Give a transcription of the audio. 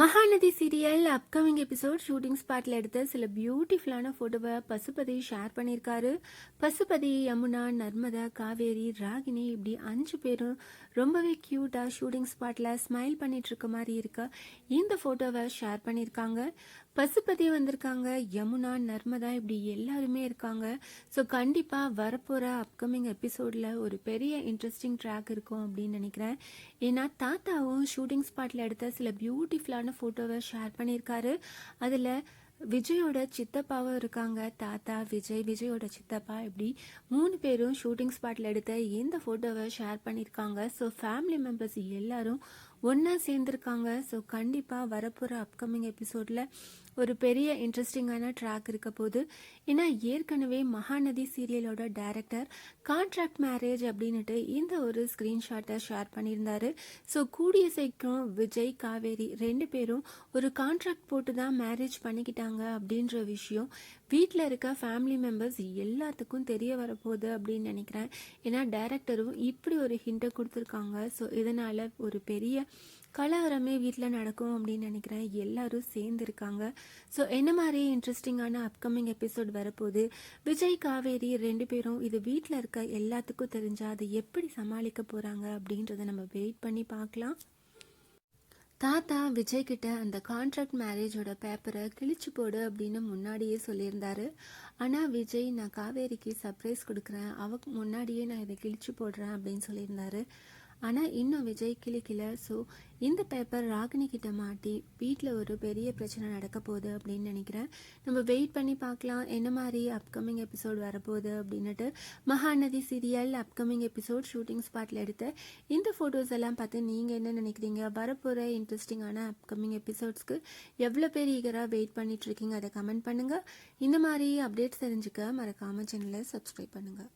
Mahanadhi serial upcoming episode shooting ஸ்பாட்ல எடுத்த சில பியூட்டிஃபுல்லான போட்டோவை பசுபதி ஷேர் பண்ணியிருக்காரு பசுபதி யமுனா நர்மதா காவேரி ராகினி இப்படி அஞ்சு பேரும் ரொம்பவே க்யூட்டாக ஷூட்டிங் ஸ்பாட்ல ஸ்மைல் பண்ணிட்டு இருக்க மாதிரி இருக்க. இந்த போட்டோவை ஷேர் பண்ணியிருக்காங்க பசுபதி வந்திருக்காங்க யமுனா நர்மதா இப்படி எல்லாருமே இருக்காங்க. ஸோ கண்டிப்பாக வரப்போகிற அப்கமிங் எபிசோடில் ஒரு பெரிய இன்ட்ரெஸ்டிங் ட்ராக் இருக்கும் அப்படின்னு நினைக்கிறேன். ஏன்னா தாத்தாவும் ஷூட்டிங் ஸ்பாட்டில் எடுத்த சில பியூட்டிஃபுல்லான ஃபோட்டோவை ஷேர் பண்ணியிருக்காரு. அதில் விஜயோட சித்தப்பாவும் இருக்காங்க. தாத்தா விஜய் விஜயோட சித்தப்பா இப்படி மூணு பேரும் ஷூட்டிங் ஸ்பாட்டில் எடுத்த இந்த ஃபோட்டோவை ஷேர் பண்ணியிருக்காங்க. ஸோ ஃபேமிலி மெம்பர்ஸ் எல்லாரும் ஒன்றா சேர்ந்துருக்காங்க. ஸோ கண்டிப்பாக வரப்போகிற அப்கமிங் எபிசோடில் ஒரு பெரிய இன்ட்ரெஸ்டிங்கான ட்ராக் இருக்க போது ஏன்னா ஏற்கனவே மகாநதி சீரியலோட டைரக்டர் கான்ட்ராக்ட் மேரேஜ் அப்படின்னுட்டு இந்த ஒரு ஸ்க்ரீன்ஷாட்டை ஷேர் பண்ணியிருந்தாரு. ஸோ கூடிய சீக்கிரம் விஜய் காவேரி ரெண்டு பேரும் ஒரு கான்ட்ராக்ட் போட்டு தான் மேரேஜ் பண்ணிக்கிட்டாங்க அப்படின்ற விஷயம் வீட்டில் இருக்க ஃபேமிலி மெம்பர்ஸ் எல்லாத்துக்கும் தெரிய வரப்போகுது அப்படின்னு நினைக்கிறேன். ஏன்னா டைரக்டரும் இப்படி ஒரு ஹிண்ட்டை கொடுத்துருக்காங்க. ஸோ இதனால் ஒரு பெரிய கலவரமே வீட்டில் நடக்கும் அப்படின்னு நினைக்கிறேன். எல்லாரும் சேர்ந்துருக்காங்க. ஸோ என்ன மாதிரி இன்ட்ரெஸ்டிங்கான அப்கமிங் எபிசோட் வரப்போகுது? விஜய் காவேரி ரெண்டு பேரும் இது வீட்டில் இருக்க எல்லாத்துக்கும் தெரிஞ்சால் அதை எப்படி சமாளிக்க போகிறாங்க அப்படின்றத நம்ம வெயிட் பண்ணி பார்க்கலாம். தாத்தா விஜய் கிட்ட அந்த கான்ட்ராக்ட் மேரேஜோட பேப்பரை கிழிச்சு போடு அப்படின்னு முன்னாடியே சொல்லியிருந்தாரு. ஆனால் விஜய் நான் காவேரிக்கு சர்ப்ரைஸ் கொடுக்குறேன். அவக்கு முன்னாடியே நான் இதை கிழிச்சு போடுறேன் அப்படின்னு சொல்லியிருந்தாரு. ஆனால் இன்னும் விஜய் கிளிக்கல ஸோ இந்த பேப்பர் ராகினி கிட்ட மாட்டி வீட்டில் ஒரு பெரிய பிரச்சனை நடக்க போகுது அப்படின்னு நினைக்கிறேன். நம்ம வெயிட் பண்ணி பார்க்கலாம் என்ன மாதிரி அப்கமிங் எபிசோட் வரப்போகுது அப்படின்னுட்டு Mahanadhi serial upcoming episode shooting ஸ்பாட்டில் எடுத்த இந்த ஃபோட்டோஸ் எல்லாம் பார்த்து நீங்கள் என்ன நினைக்கிறீங்க? வரப்போகிற இன்ட்ரெஸ்டிங்கான அப்கமிங் எபிசோட்ஸ்க்கு எவ்வளோ பேர் ஈகராக வெயிட் பண்ணிட்டு இருக்கீங்க? அதை கமெண்ட் பண்ணுங்கள் இந்த மாதிரி அப்டேட்ஸ் தெரிஞ்சுக்க மறக்காமல் சேனலை சப்ஸ்கிரைப் பண்ணுங்கள்